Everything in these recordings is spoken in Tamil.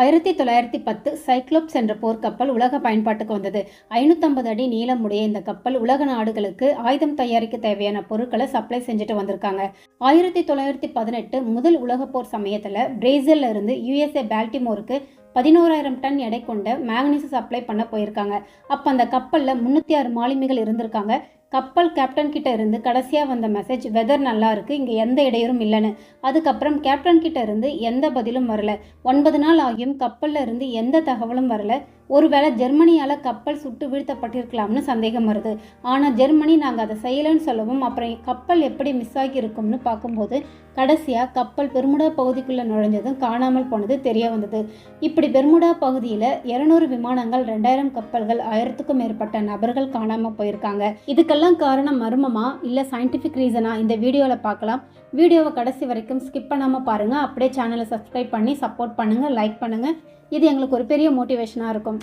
ஆயிரத்தி தொள்ளாயிரத்தி பத்து சைக்ளோப்ஸ் என்ற போர்க்கப்பல் உலக பயன்பாட்டுக்கு வந்தது. ஐநூற்றம்பது அடி நீளமுடைய இந்த கப்பல் உலக நாடுகளுக்கு ஆயுதம் தயாரிக்க தேவையான பொருட்களை சப்ளை செஞ்சுட்டு வந்திருக்காங்க. ஆயிரத்தி தொள்ளாயிரத்தி பதினெட்டு முதல் உலக போர் சமயத்தில் பிரேசில்ல இருந்து யுஎஸ்ஏ பால்டிமோருக்கு பதினோராயிரம் டன் எடை கொண்ட மேக்னீஸ் சப்ளை பண்ண போயிருக்காங்க. அப்போ அந்த கப்பலில் முந்நூற்றி ஆறு மாலுமிகள் இருந்திருக்காங்க. கப்பல் கேப்டன் கிட்ட இருந்து கடைசியாக வந்த மெசேஜ் வெதர் நல்லா இருக்கு இங்கே எந்த இடையூறும் இல்லைன்னு. அதுக்கப்புறம் கேப்டன் கிட்ட இருந்து எந்த பதிலும் வரல. ஒன்பது நாள் ஆகியும் கப்பலில் இருந்து எந்த தகவலும் வரல. ஒருவேளை ஜெர்மனியால் கப்பல் சுட்டு வீழ்த்தப்பட்டிருக்கலாம்னு சந்தேகம் வருது. ஆனால் ஜெர்மனி நாங்கள் அதை செய்யலைன்னு சொல்லவும் அப்புறம் கப்பல் எப்படி மிஸ் ஆகியிருக்கும்னு பார்க்கும்போது கடைசியாக கப்பல் பெர்முடா பகுதிக்குள்ளே நுழைஞ்சதும் காணாமல் போனது தெரிய வந்தது. இப்படி பெர்முடா பகுதியில் இருநூறு விமானங்கள் ரெண்டாயிரம் கப்பல்கள் ஆயிரத்துக்கும் மேற்பட்ட நபர்கள் காணாமல் போயிருக்காங்க. இதுக்கெல்லாம் காரணம் மர்மமா? இல்லை சயின்டிஃபிக் ரீசனா இந்த வீடியோவில் பார்க்கலாம். வீடியோவை கடைசி வரைக்கும் ஸ்கிப் பண்ணாமல் பாருங்கள் அப்படியே சேனலை சப்ஸ்கிரைப் பண்ணி சப்போர்ட் பண்ணுங்கள் லைக் பண்ணுங்கள் இது எங்களுக்கு ஒரு பெரிய மோட்டிவேஷனாக இருக்கும்.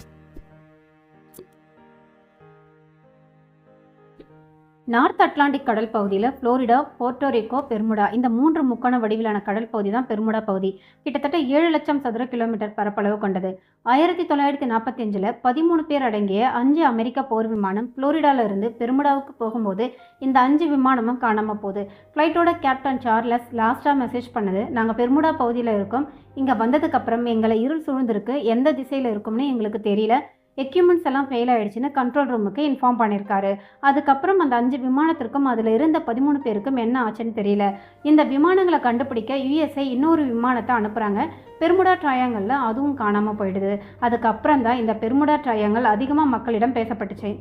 நார்த் அட்லாண்டிக் கடல் பகுதியில் ஃப்ளோரிடா போர்ட்டோரிக்கோ பெர்முடா இந்த மூன்று முக்கோண வடிவிலான கடல் பகுதி தான் பெர்முடா பகுதி. கிட்டத்தட்ட ஏழு லட்சம் சதுர கிலோமீட்டர் பரப்பளவு கொண்டது. ஆயிரத்தி தொள்ளாயிரத்தி நாற்பத்தி அஞ்சில் பதிமூணு பேர் அடங்கிய அஞ்சு அமெரிக்க போர் விமானம் ஃப்ளோரிடால பெர்முடாவுக்கு போகும்போது இந்த அஞ்சு விமானமும் காணாமல் போகுது. ஃப்ளைட்டோட கேப்டன் சார்லஸ் லாஸ்ட்டாக மெசேஜ் பண்ணது நாங்கள் பெர்முடா பகுதியில் இருக்கோம். இங்கே வந்ததுக்கப்புறம் எங்களை இருள் சூழ்ந்திருக்கு. எந்த திசையில் இருக்கும்னு எங்களுக்கு தெரியல. எக்யூப்மெண்ட்ஸ் எல்லாம் ஃபெயில் ஆயிடுச்சுன்னு கண்ட்ரோல் ரூமுக்கு இன்ஃபார்ம் பண்ணியிருக்காரு அதுக்கப்புறம் அந்த அஞ்சு விமானத்திற்கும் அதில் இருந்த பதிமூணு பேருக்கும் என்ன ஆச்சுன்னு தெரியல. இந்த விமானங்களை கண்டுபிடிக்க யுஎஸ்ஐ இன்னொரு விமானத்தை அனுப்புகிறாங்க பெர்முடா ட்ரையாங்கலில் அதுவும் காணாமல் போயிடுது. அதுக்கப்புறம் தான் இந்த பெர்முடா ட்ரையாங்கல் அதிகமாக மக்களிடம் பேசப்பட்டுச்சு.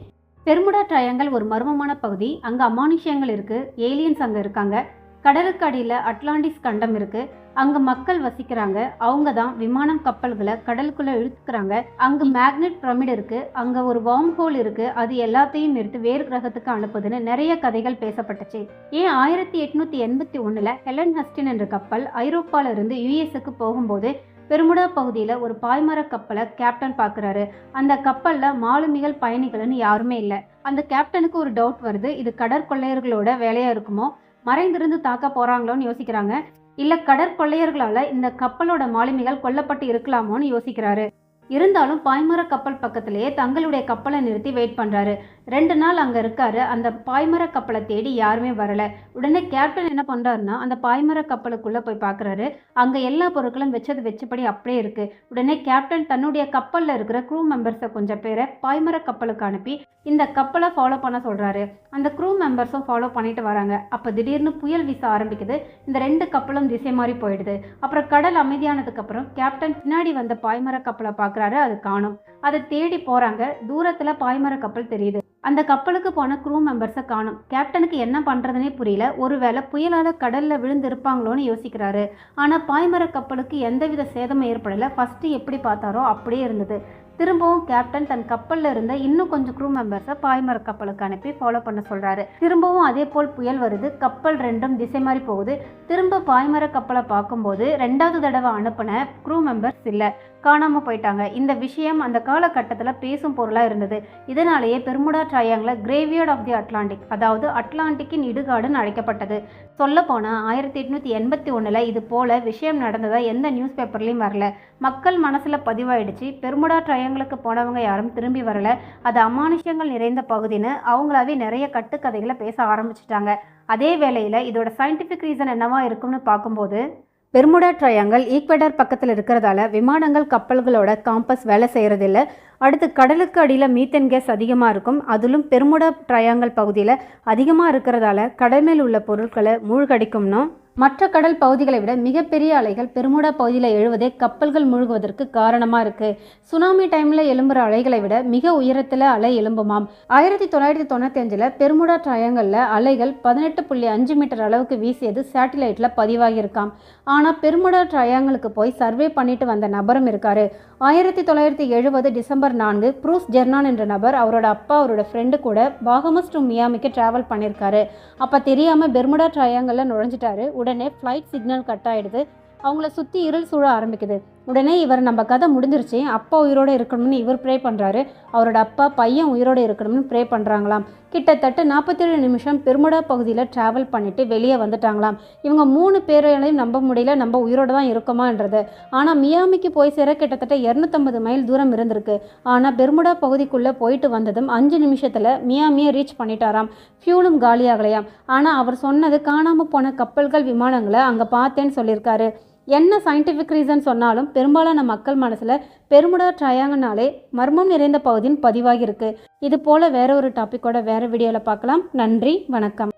பெர்முடா ட்ரையாங்கல் ஒரு மர்மமான பகுதி. அங்கே அமானுஷ்யங்கள் இருக்குது ஏலியன்ஸ் அங்கே இருக்காங்க. கடலுக்கு அடியில் அட்லாண்டிஸ் கண்டம் இருக்குது அங்கே மக்கள் வசிக்கிறாங்க. அவங்க தான் விமானம் கப்பல்களை கடலுக்குள்ளே இழுத்துக்கிறாங்க. அங்கே மேக்னெட் பிரமிட் இருக்குது அங்கே ஒரு வார்ம் ஹோல் இருக்குது அது எல்லாத்தையும் எடுத்து வேறு கிரகத்துக்கு அனுப்புதுன்னு நிறைய கதைகள் பேசப்பட்டுச்சு. ஏன் ஆயிரத்தி எட்நூற்றி எண்பத்தி ஒன்றில் ஹெலன் ஹஸ்டின் என்ற கப்பல் ஐரோப்பால இருந்து யுஎஸ்க்கு போகும்போது பெருமுடா பகுதியில் ஒரு பாய்மர கப்பலை கேப்டன் பார்க்குறாரு. அந்த கப்பலில் மாலுமிகள் பயணிகள்னு யாருமே இல்லை. அந்த கேப்டனுக்கு ஒரு டவுட் வருது. இது கடற்கொள்ளையர்களோட வேலையாக இருக்குமோ? மறைந்திருந்து தாக்க போகிறாங்களோன்னு யோசிக்கிறாங்க. இல்லை கடற்கொள்ளையர்களால் இந்த கப்பலோட மாலுமிகள் கொல்லப்பட்டு இருக்கலாமோன்னு யோசிக்கிறாரு. இருந்தாலும் பாய்மர கப்பல் பக்கத்திலேயே தங்களுடைய கப்பலை நிறுத்தி வெயிட் பண்ணுறாரு ரெண்டு நாள் அங்கே இருக்காரு. அந்த பாய்மர கப்பலை தேடி யாருமே வரல. உடனே கேப்டன் என்ன பண்ணுறாருன்னா அந்த பாய்மர கப்பலுக்குள்ளே போய் பார்க்குறாரு அங்கே எல்லா பொருட்களும் வச்சது வச்சபடி அப்படியே இருக்குது உடனே கேப்டன் தன்னுடைய கப்பலில் இருக்கிற க்ரூ மெம்பர்ஸை கொஞ்சம் பேரை பாய்மர கப்பலுக்கு அனுப்பி இந்த கப்பலை ஃபாலோ பண்ண சொல்கிறாரு அந்த க்ரூ மெம்பர்ஸும் ஃபாலோ பண்ணிட்டு வராங்க. அப்போ திடீர்னு புயல் வீச ஆரம்பிக்குது. இந்த ரெண்டு கப்பலும் திசை மாறி போயிடுது. அப்புறம் கடல் அமைதியானதுக்கப்புறம் கேப்டன் பின்னாடி வந்த பாய்மர கப்பலை பார்க்குறாரு அது காணும். அதை தேடி போகிறாங்க தூரத்தில் பாய்மர கப்பல் தெரியுது. அந்த கப்பலுக்கு போன க்ரூ மெம்பர்ஸை காணும். கேப்டனுக்கு என்ன பண்ணுறதுனே புரியல. ஒருவேளை புயலால் கடலில் விழுந்து இருப்பாங்களோன்னு யோசிக்கிறாரு. ஆனால் பாய்மர கப்பலுக்கு எந்தவித சேதமும் ஏற்படலை. ஃபஸ்ட்டு எப்படி பார்த்தாரோ அப்படியே இருந்தது. திரும்பவும் கேப்டன் தன் கப்பலில் இருந்த இன்னும் கொஞ்சம் க்ரூ மெம்பர்ஸை பாய்மர கப்பலுக்கு அனுப்பி ஃபாலோ பண்ண சொல்கிறாரு திரும்பவும் அதே போல் புயல் வருது. கப்பல் ரெண்டும் திசை மாறி போகுது. திரும்ப பாய்மர கப்பலை பார்க்கும்போது ரெண்டாவது தடவை அனுப்பின க்ரூ மெம்பர்ஸ் இல்லை. காணாமல் போயிட்டாங்க. இந்த விஷயம் அந்த காலகட்டத்தில் பேசும் பொருளாக இருந்தது. இதனாலேயே Bermuda triangle graveyard of the Atlantic அதாவது அட்லாண்டிக்கின் இடுகாடுன்னு அழைக்கப்பட்டது. சொல்லப்போனால் ஆயிரத்தி எட்நூற்றி எண்பத்தி ஒன்றில் இது போல் விஷயம் நடந்ததாக எந்த நியூஸ் பேப்பர்லேயும் வரல. மக்கள் மனசில் பதிவாயிடுச்சு. பெர்முடா ட்ரையாங்கிளுக்கு போனவங்க யாரும் திரும்பி வரல. அது அமானுஷ்யங்கள் நிறைந்த பகுதின்னு அவங்களாவே நிறைய கட்டுக்கதைகளை பேச ஆரம்பிச்சிட்டாங்க. அதே வேளையில் இதோட சயின்டிஃபிக் ரீசன் என்னவா இருக்கும்னு பார்க்கும்போது பெர்முடா ட்ரையாங்கல் ஈக்வடர் பக்கத்தில் இருக்கிறதால விமானங்கள் கப்பல்களோட காம்பஸ் வேலை செய்கிறதில்ல அடுத்து கடலுக்கு அடியில் மீத்தன் கேஸ் அதிகமாக இருக்கும். அதிலும் பெர்முடா ட்ரையாங்கல் பகுதியில் அதிகமாக இருக்கிறதால கடல் மேல் உள்ள பொருட்களை மூழ்கடிக்கும்னோ மற்ற கடல் பகுதிகளை விட மிகப்பெரிய அலைகள் பெருமுடா பகுதியில் எழுவதே கப்பல்கள் மூழ்குவதற்கு காரணமாக இருக்குது சுனாமி டைமில் எழும்புற அலைகளை விட மிக உயரத்தில் அலை எழும்புமாம். ஆயிரத்தி தொள்ளாயிரத்தி தொண்ணூற்றி அஞ்சில் பெருமுடா ட்ரையாங்கலில் அலைகள் பதினெட்டு புள்ளி அஞ்சு மீட்டர் அளவுக்கு வீசியது சேட்டிலைட்டில் பதிவாகியிருக்காம். ஆனால் பெருமுடா ட்ரையாங்கலுக்கு போய் சர்வே பண்ணிட்டு வந்த நபரும் இருக்கார். ஆயிரத்தி தொள்ளாயிரத்தி எழுபது டிசம்பர் நான்கு ப்ரூஸ் ஜெர்னான் என்ற நபர் அவரோட அப்பா அவரோட ஃப்ரெண்டு கூட பாகமஸ் டு மியாமிக்கு ட்ராவல் பண்ணியிருக்காரு. அப்போ தெரியாமல் பெர்முடா ட்ரையாங்கலில் நுழைஞ்சிட்டாரு. உடனே ஃப்ளைட் சிக்னல் கட் ஆயிடுது. அவங்கள சுற்றி இருள் சூழ ஆரம்பிக்குது. உடனே இவர் நம்ம கதை முடிஞ்சிருச்சு. அப்பா உயிரோடு இருக்கணும்னு இவர் ப்ரே பண்ணுறாரு அவரோட அப்பா பையன் உயிரோடு இருக்கணும்னு ப்ரே பண்ணுறாங்களாம் கிட்டத்தட்ட நாற்பத்தேழு நிமிஷம் பெருமுடா பகுதியில் ட்ராவல் பண்ணிவிட்டு வெளியே வந்துட்டாங்களாம். இவங்க மூணு பேரையும் நம்ப முடியல நம்ம உயிரோடு தான் இருக்கோமான்றது. ஆனால் மியாமிக்கு போய் சேர கிட்டத்தட்ட இரநூத்தம்பது மைல் தூரம் இருந்திருக்கு. ஆனால் பெர்முடா பகுதிக்குள்ளே போயிட்டு வந்ததும் அஞ்சு நிமிஷத்தில் மியாமியை ரீச் பண்ணிட்டாராம். ஃபியூலும் காலியாகலையாம். ஆனால் அவர் சொன்னது காணாமல் போன கப்பல்கள் விமானங்களை அங்கே பார்த்தேன்னு சொல்லியிருக்காரு. என்ன சயின்டிஃபிக் ரீசன் சொன்னாலும் பெரும்பாலான மக்கள் மனசில் பெருமுடா ட்ரையாங்கனாலே மர்மம் நிறைந்த பகுதியின் பதிவாகியிருக்கு. இது போல் வேற ஒரு டாப்பிக்கோட வேறு வீடியோவில் பார்க்கலாம். நன்றி வணக்கம்.